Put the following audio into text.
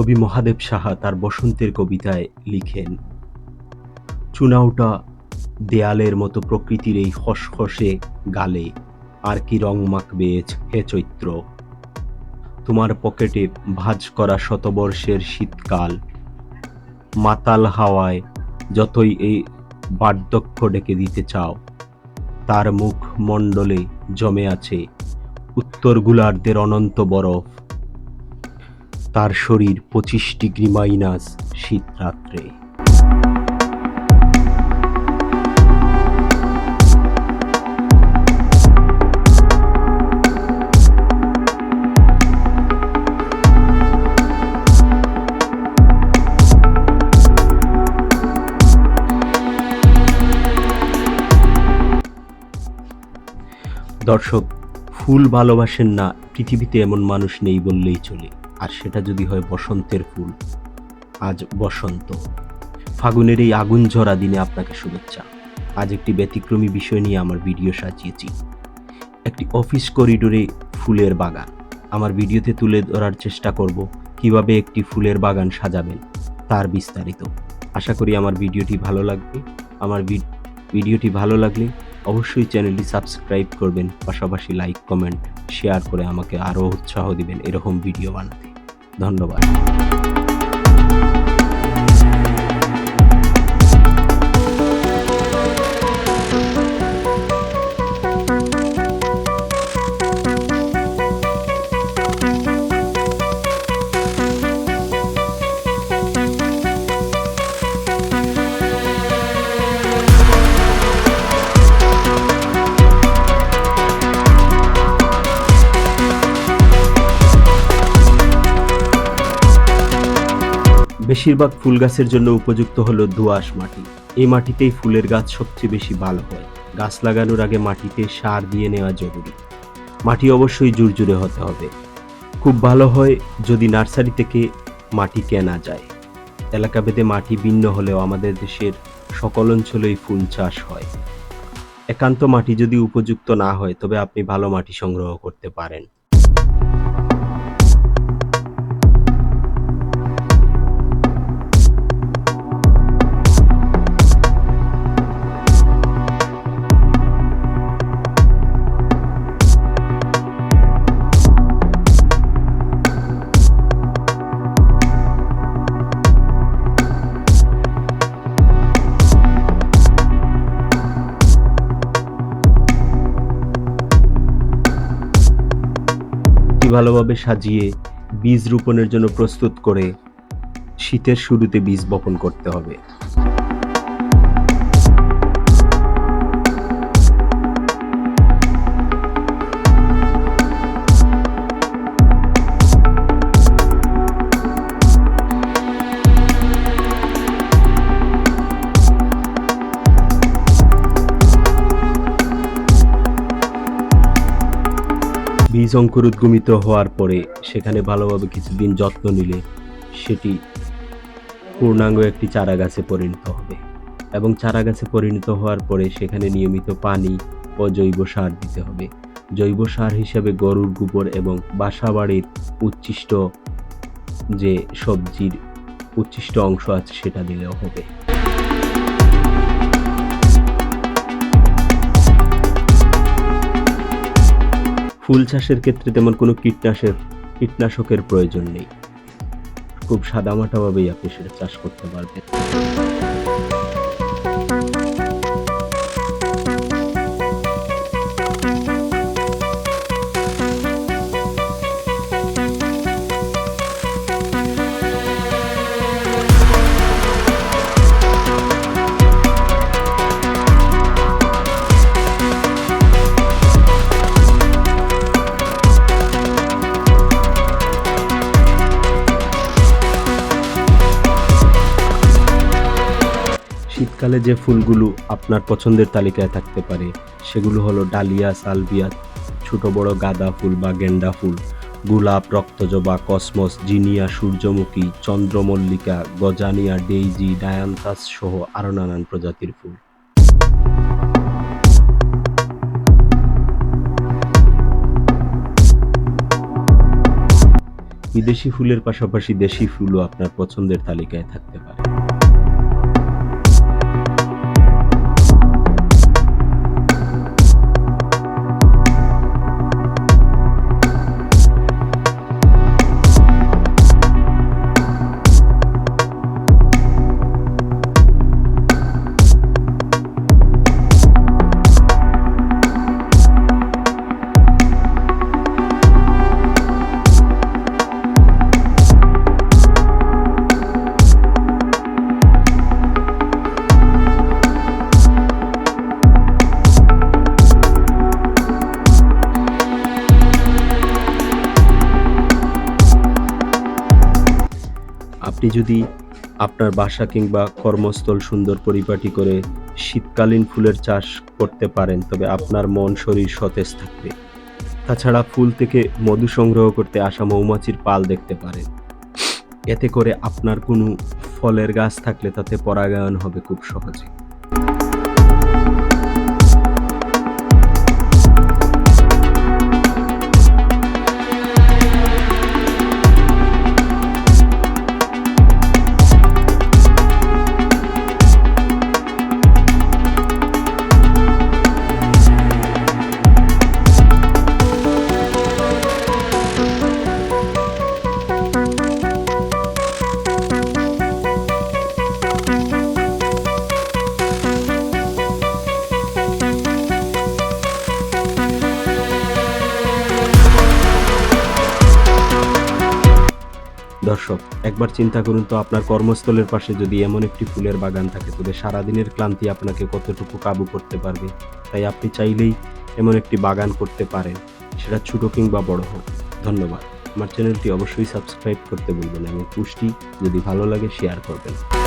কবি মহাদেব সাহা তার বসন্তের কবিতায় লিখেন, চুনাউটা দেয়ালের মতো প্রকৃতির এই খসখসে গালে, আর কি রং মাখবে হে চৈত্র? তোমার পকেটে ভাঁজ করা শতবর্ষের শীতকাল, মাতাল হাওয়ায় যতই এই বার্ধক্য ডেকে দিতে চাও, তার মুখ মণ্ডলে জমে আছে উত্তর গোলার্ধের অনন্ত বরফ তার শরীর পঁচিশ ডিগ্রি মাইনাস শীত রাত্রে। দর্শক, ফুল ভালোবাসেন না, পৃথিবীতে এমন মানুষ নেই বললেই চলে। আর সেটা যদি হয় বসন্তের ফুল, আজ বসন্ত। ফাগুনের এই আগুন ঝরা দিনে আপনাকে শুভেচ্ছা। আজ একটি ব্যতিক্রমী বিষয় নিয়ে আমার ভিডিও সাজিয়েছি। একটি অফিস করিডোরে ফুলের বাগান। আমার ভিডিওতে তুলে ধরার চেষ্টা করব কীভাবে একটি ফুলের বাগান সাজাবেন, তার বিস্তারিত। আশা করি আমার ভিডিওটি ভালো লাগবে। আমার ভিডিওটি ভালো লাগলে অবশ্যই চ্যানেলটি সাবস্ক্রাইব করবেন, পাশাপাশি লাইক, কমেন্ট, শেয়ার করে আমাকে আরও উৎসাহ দিবেন এরকম ভিডিও বানাতে। ধন্যবাদ। বেশিরভাগ ফুল গাছের জন্য উপযুক্ত হলো দোআঁশ মাটি। এই মাটিতেই ফুলের গাছ সবচেয়ে বেশি ভালো হয়। গাছ লাগানোর আগে মাটিতে সার দিয়ে নেওয়া জরুরি। মাটি অবশ্যই জুরজুরে হতে হবে। খুব ভালো হয় যদি নার্সারি থেকে মাটি কেনা যায়। এলাকাভেদে মাটি ভিন্ন হলেও আমাদের দেশের সকল অঞ্চলেই ফুল চাষ হয়। একান্ত মাটি যদি উপযুক্ত না হয়, তবে আপনি ভালো মাটি সংগ্রহ করতে পারেন। ভালোভাবে সাজিয়ে বীজ রোপণের জন্য প্রস্তুত করে শীতের শুরুতে বীজ বপন করতে হবে। বীজ অঙ্কুরোদ্গমিত হওয়ার পরে সেখানে ভালোভাবে কিছুদিন যত্ন নিলে সেটি পূর্ণাঙ্গ একটি চারা গাছে পরিণত হবে এবং চারা গাছে পরিণত হওয়ার পরে সেখানে নিয়মিত পানি ও জৈব সার দিতে হবে। জৈব সার হিসেবে গরুর গোবর এবং বাসাবাড়ির উচ্ছিষ্ট যে সবজির উচ্ছিষ্ট অংশ আছে সেটা দিলেও হবে। ফুল চাষের ক্ষেত্রে তেমন কোনো কীটনাশক কীটনাশকের প্রয়োজন নেই। খুব সাদামাটাভাবেই আপনি সেটা চাষ করতে পারবেন। শীতকালে যে ফুলগুলো আপনার পছন্দের তালিকায় থাকতে পারে, সেগুলো হলো ডালিয়া সালভিয়া ছোট বড় গাঁদা ফুল বা গেন্ডা ফুল, গোলাপ, রক্তজবা, কসমস, জিনিয়া, সূর্যমুখী, চন্দ্রমল্লিকা, গজানিয়া, ডেইজি, ডায়ান্থাস সহ আরও নানান প্রজাতির ফুল। বিদেশি ফুলের পাশাপাশি দেশি ফুলও আপনার পছন্দের তালিকায় থাকতে পারে। আপনি যদি আপনার বাসা কিংবা কর্মস্থল সুন্দর পরিপাটি করে শীতকালীন ফুলের চাষ করতে পারেন, তবে আপনার মন শরীর সতেজ থাকবে। তাছাড়া ফুল থেকে মধু সংগ্রহ করতে আসা মৌমাছির পাল দেখতে পারেন। এতে করে আপনার কোনো ফলের গাছ থাকলে তাতে পরাগায়ন হবে খুব সহজে। দর্শক, একবার চিন্তা করুন তো আপনার কর্মস্থলের পাশে যদি এমন একটি ফুলের বাগান থাকে, তবে সারাদিনের ক্লান্তি আপনাকে কতটুকু কাবু করতে পারবে? তাই আপনি চাইলেই এমন একটি বাগান করতে পারেন, সেটা ছোটো কিংবা বড় হোক। ধন্যবাদ। আমার চ্যানেলটি অবশ্যই সাবস্ক্রাইব করতে ভুলবেন এবং পুষ্টি যদি ভালো লাগে, শেয়ার করবেন।